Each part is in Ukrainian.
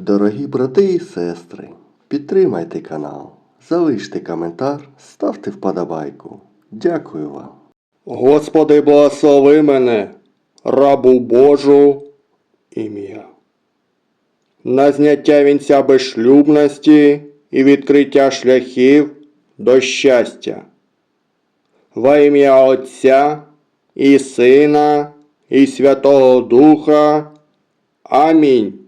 Дорогі брати і сестри, підтримайте канал, залиште коментар, ставте вподобайку. Дякую вам. Господи, благослови мене, рабу Божу, ім'я. На зняття вінця безшлюбності і відкриття шляхів до щастя. Во ім'я Отця і Сина, і Святого Духа. Амінь.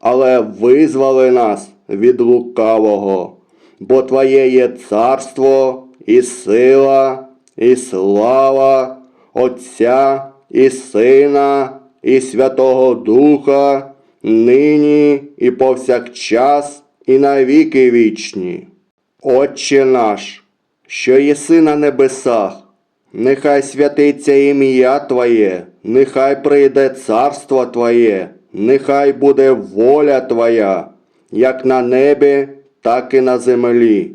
але визволи нас від лукавого. Бо Твоє є царство і сила, і слава Отця і Сина, і Святого Духа, нині і повсякчас, і на віки вічні. Отче наш, що єси на небесах, нехай святиться ім'я Твоє, нехай прийде царство Твоє, нехай буде воля Твоя, як на небі, так і на землі.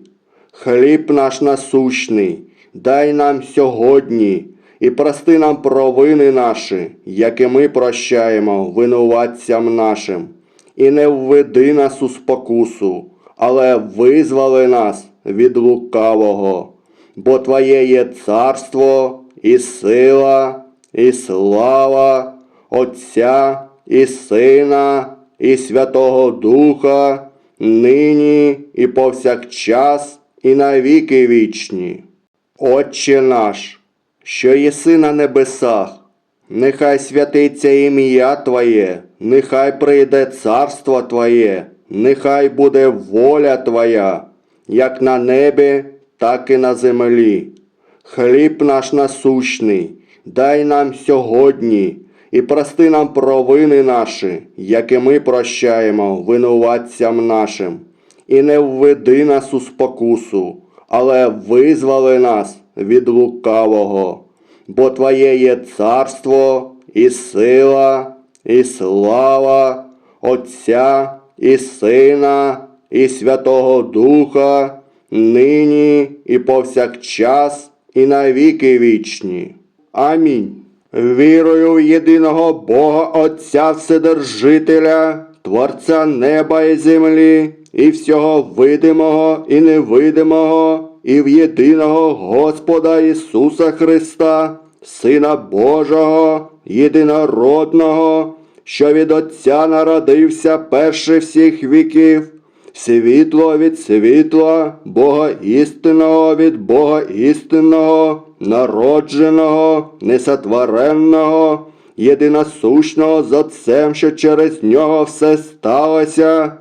Хліб наш насущний, дай нам сьогодні і прости нам провини наші, які ми прощаємо винуватцям нашим. І не введи нас у спокусу, але визволи нас від лукавого. Бо Твоє є царство і сила, і слава Отця і Сина, і Святого Духа, нині і повсякчас, і на віки вічні. Отче наш, що єси на небесах, нехай святиться ім'я Твоє, нехай прийде царство Твоє, нехай буде воля Твоя, як на небі, так і на землі. Хліб наш насущний, дай нам сьогодні і прости нам провини наші, які ми прощаємо винуватцям нашим. І не введи нас у спокусу, але визволи нас від лукавого. Бо Твоє є царство і сила, і слава Отця і Сина, і Святого Духа, нині і повсякчас, і на віки вічні. Амінь. Вірую в єдиного Бога Отця Вседержителя, Творця неба і землі, і всього видимого і невидимого, і в єдиного Господа Ісуса Христа, Сина Божого, єдинородного, що від Отця народився перше всіх віків, світло від світла, Бога істинного від Бога істинного, народженого, несотвореного, єдиносущного з Отцем, що через нього все сталося.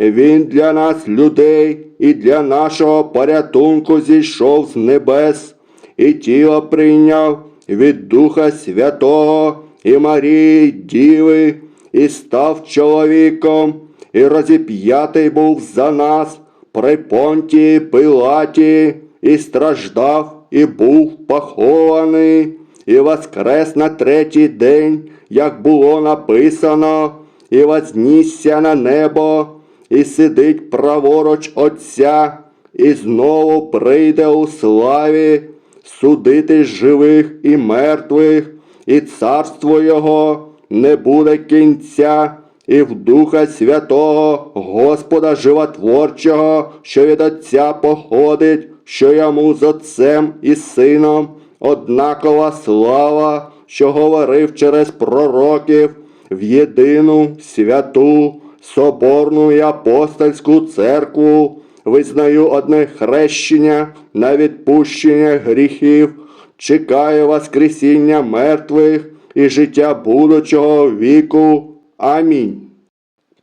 Він для нас, людей, і для нашого порятунку зійшов з небес, і тіло прийняв від Духа Святого і Марії Діви, і став чоловіком, і розіп'ятий був за нас при понтії Пилаті, і страждав, і був похований, і воскрес на третій день, як було написано, і вознісся на небо, і сидить праворуч Отця, і знову прийде у славі судити живих і мертвих, і царство Його не буде кінця, і в Духа Святого, Господа Животворчого, що від Отця походить, що йому з Отцем і Сином однакова слава, що говорив через пророків в єдину святу, соборну і апостольську церкву, визнаю одне хрещення на відпущення гріхів, чекаю Воскресіння мертвих і життя будучого віку. Амінь.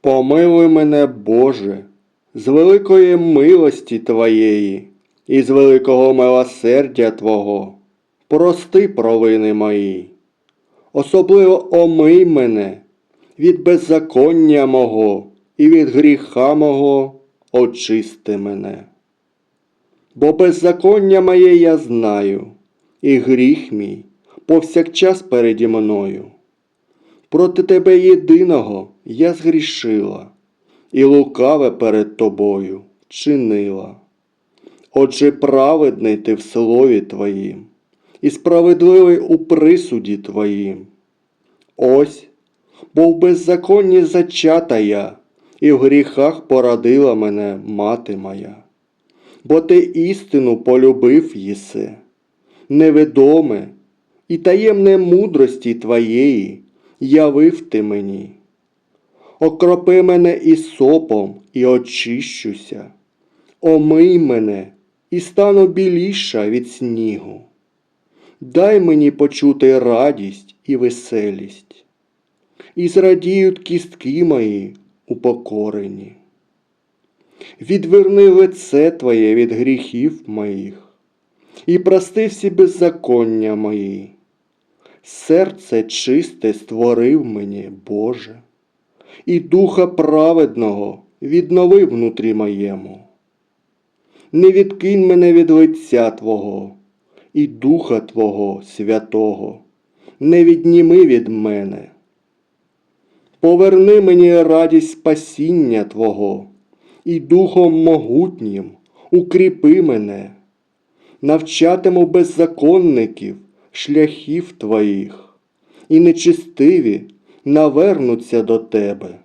Помилуй мене, Боже, з великої милості Твоєї і з великого милосердя Твого. Прости провини мої. Особливо омий мене від беззаконня мого і від гріха мого. очисти мене. Бо беззаконня моє я знаю, і гріх мій повсякчас переді мною. Проти тебе єдиного я згрішила, і лукаве перед тобою чинила. Отже, праведний ти в слові твоїм, і справедливий у присуді твоїм. Ось, бо в беззаконні зачата я, і в гріхах породила мене мати моя. Бо ти істину полюбив єси, невідоме і таємне мудрості твоєї явив ти мені. Окропи мене і сопом, і очищуся, омий мене і стану біліша від снігу. Дай мені почути радість і веселість, і зрадіють кістки мої упокорені. Відверни лице Твоє від гріхів моїх, і прости всі беззаконня мої. Серце чисте створив мені, Боже, і духа праведного віднови внутрі моєму. Не відкинь мене від лиця Твого, і Духа Твого Святого, не відніми від мене. Поверни мені радість спасіння Твого, і Духом могутнім укріпи мене, навчатиму беззаконників шляхів Твоїх, і нечистиві навернуться до Тебе.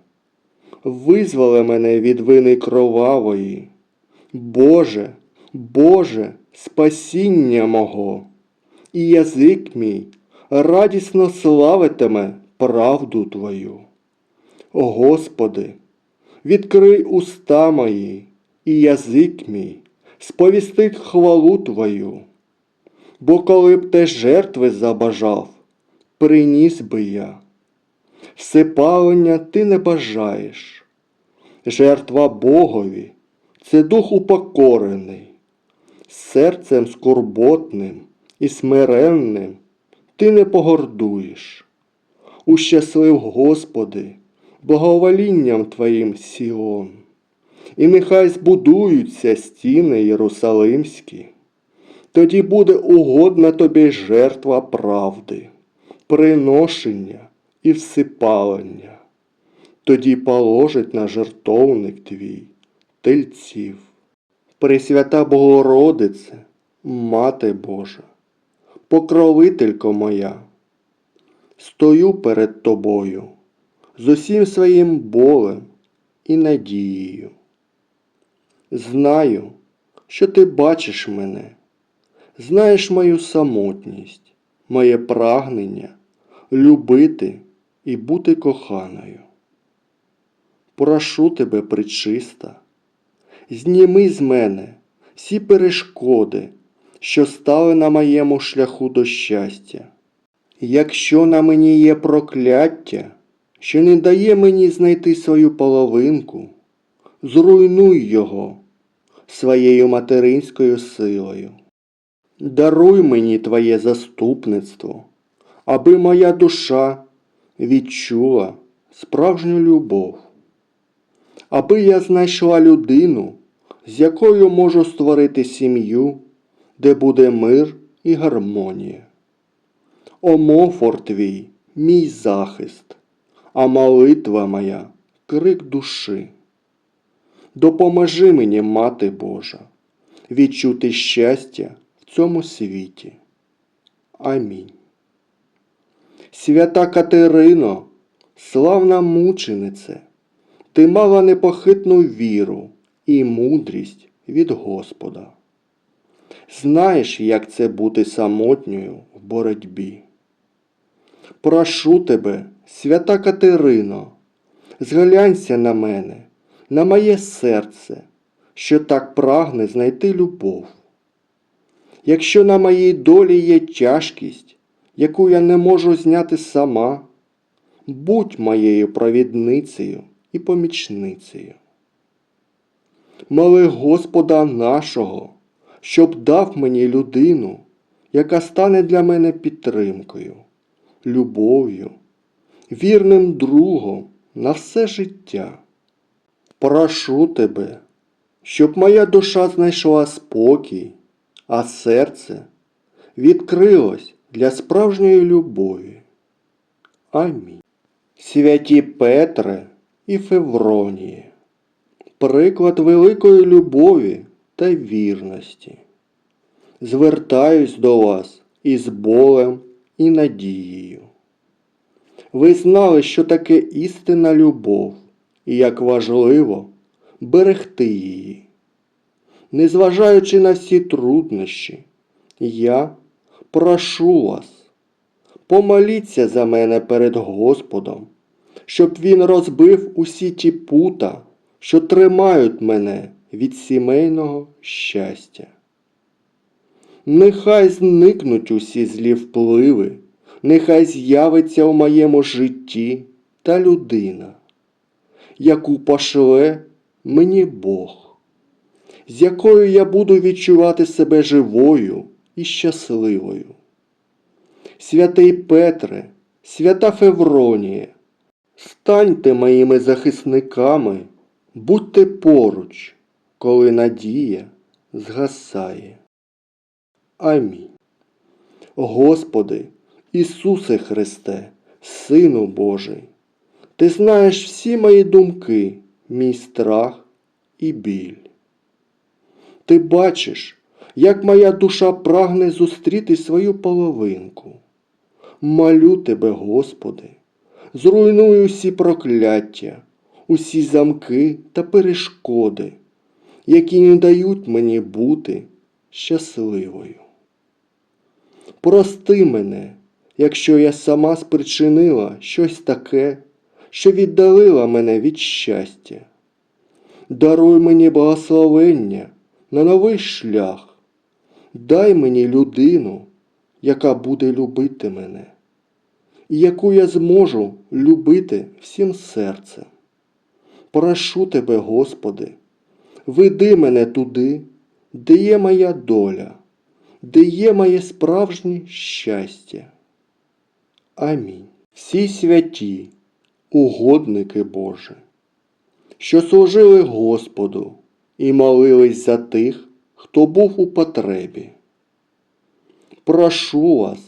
Визволи мене від вини кровавої. Боже, Боже, спасіння мого, і язик мій радісно славитиме правду Твою. Господи, відкрий уста мої, і язик мій сповістить хвалу Твою. Бо коли б ти жертви забажав, приніс би я. Всепалення ти не бажаєш. Жертва Богові це дух упокорений, серцем скорботним і смиренним ти не погордуєш. Ущаслив, Господи, благоволінням Твоїм Сіон, і нехай збудуються стіни Єрусалимські. Тоді буде угодна тобі жертва правди, приношення і всипалення. Тоді положить на жертовник твій тельців. Пресвята Богородице, Мати Божа, покровителько моя, стою перед тобою з усім своїм болем і надією. Знаю, що ти бачиш мене, знаєш мою самотність, моє прагнення любити і бути коханою. Прошу тебе, причиста, зніми з мене всі перешкоди, що стали на моєму шляху до щастя. Якщо на мені є прокляття, що не дає мені знайти свою половинку, зруйнуй його своєю материнською силою. Даруй мені твоє заступництво, аби моя душа відчула справжню любов, аби я знайшла людину, з якою можу створити сім'ю, де буде мир і гармонія. Омофор твій, мій захист, а молитва моя крик душі. Допоможи мені, Мати Божа, відчути щастя в цьому світі. Амінь. Свята Катерино, славна мученице, ти мала непохитну віру і мудрість від Господа. Знаєш, як це бути самотньою в боротьбі. Прошу тебе, свята Катерино, зглянься на мене, на моє серце, що так прагне знайти любов. Якщо на моїй долі є тяжкість, яку я не можу зняти сама, будь моєю провідницею і помічницею. Моли Господа нашого, щоб дав мені людину, яка стане для мене підтримкою, любов'ю, вірним другом на все життя. Прошу тебе, щоб моя душа знайшла спокій, а серце відкрилось для справжньої любові. Амінь. Святі Петре і Февронії, приклад великої любові та вірності. Звертаюсь до вас із болем і надією. Ви знали, що таке істинна любов і як важливо берегти її. Незважаючи на всі труднощі, я прошу вас, помоліться за мене перед Господом, щоб Він розбив усі ті пута, що тримають мене від сімейного щастя. Нехай зникнуть усі злі впливи, нехай з'явиться у моєму житті та людина, яку пошле мені Бог, з якою я буду відчувати себе живою і щасливою. Святий Петре, свята Февронія, станьте моїми захисниками, будьте поруч, коли надія згасає. Амінь. Господи, Ісусе Христе, Сину Божий, Ти знаєш всі мої думки, мій страх і біль. Ти бачиш, як моя душа прагне зустріти свою половинку. Молю тебе, Господи, зруйнуй усі прокляття, усі замки та перешкоди, які не дають мені бути щасливою. Прости мене, якщо я сама спричинила щось таке, що віддалила мене від щастя. Даруй мені благословення на новий шлях. Дай мені людину, яка буде любити мене, і яку я зможу любити всім серцем. Прошу тебе, Господи, веди мене туди, де є моя доля, де є моє справжнє щастя. Амінь. Всі святі, угодники Божі, що служили Господу і молились за тих, хто був у потребі. Прошу вас,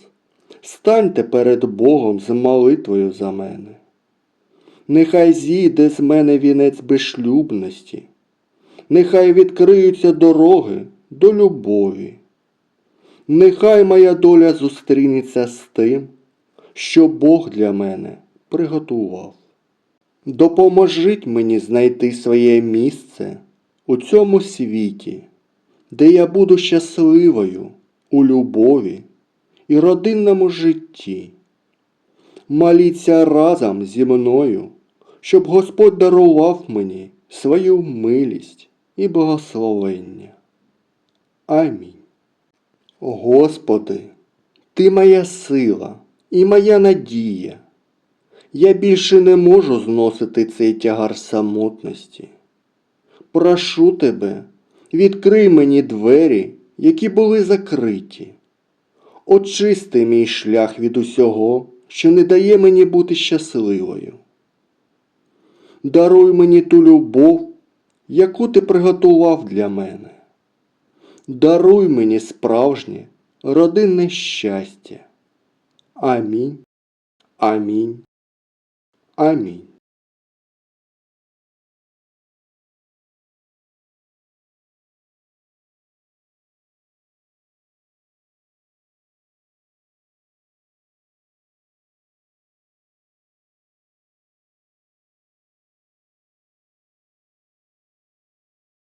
станьте перед Богом з молитвою за мене. Нехай зійде з мене вінець безшлюбності, нехай відкриються дороги до любові. Нехай моя доля зустрінеться з тим, що Бог для мене приготував. Допоможіть мені знайти своє місце у цьому світі, де я буду щасливою у любові і родинному житті. Моліться разом зі мною, щоб Господь дарував мені свою милість і благословення. Амінь. Господи, Ти моя сила і моя надія. Я більше не можу зносити цей тягар самотності. Прошу тебе, відкрий мені двері, які були закриті. Очисти мій шлях від усього, що не дає мені бути щасливою. Даруй мені ту любов, яку ти приготував для мене. Даруй мені справжнє родинне щастя. Амінь. Амінь. Амінь.